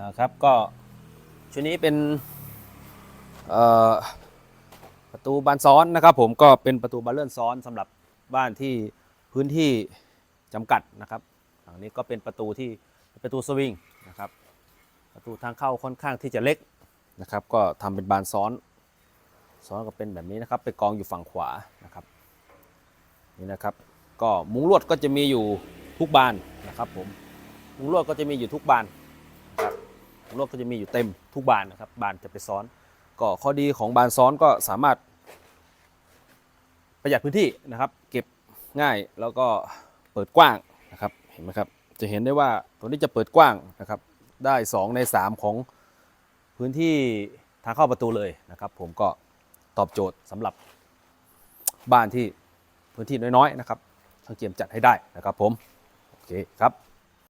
นะครับก็ชุดนี้เป็นประตูบานซ้อนนะครับ ผมก็เป็นประตูบานเลื่อนซ้อนสำหรับบ้านที่พื้นที่จำกัดนะครับฝั่งนี้ก็เป็นประตูที่ประตูสวิงนะครับประตูทางเข้าค่อนข้างที่จะเล็กนะครับ ก็ทำเป็นบานซ้อนซ้อนก็เป็นแบบนี้นะครับ ไปกองอยู่ฝั่งขวานะครับนี่นะครับ ก็มุ้งลวดก็จะมีอยู่ทุกบานนะครับผมมุ้งลวดก็จะมีอยู่ทุกบาน มุ้งลวดก็จะมีอยู่เต็มทุกบานนะครับบานจะไปซ้อน ก็ข้อดีของบานซ้อนก็สามารถ ประหยัดพื้นที่นะครับ เก็บง่ายแล้วก็เปิดกว้างนะครับเห็นไหมครับจะเห็นได้ว่าตัวนี้จะเปิดกว้างนะครับได้ 2 ใน 3 ของพื้นที่ทางเข้าประตูเลยนะครับ ผมก็ตอบโจทย์สำหรับบ้านที่พื้นที่น้อยๆนะครับช่างเจียมจัดให้ได้นะครับผม โอเคครับ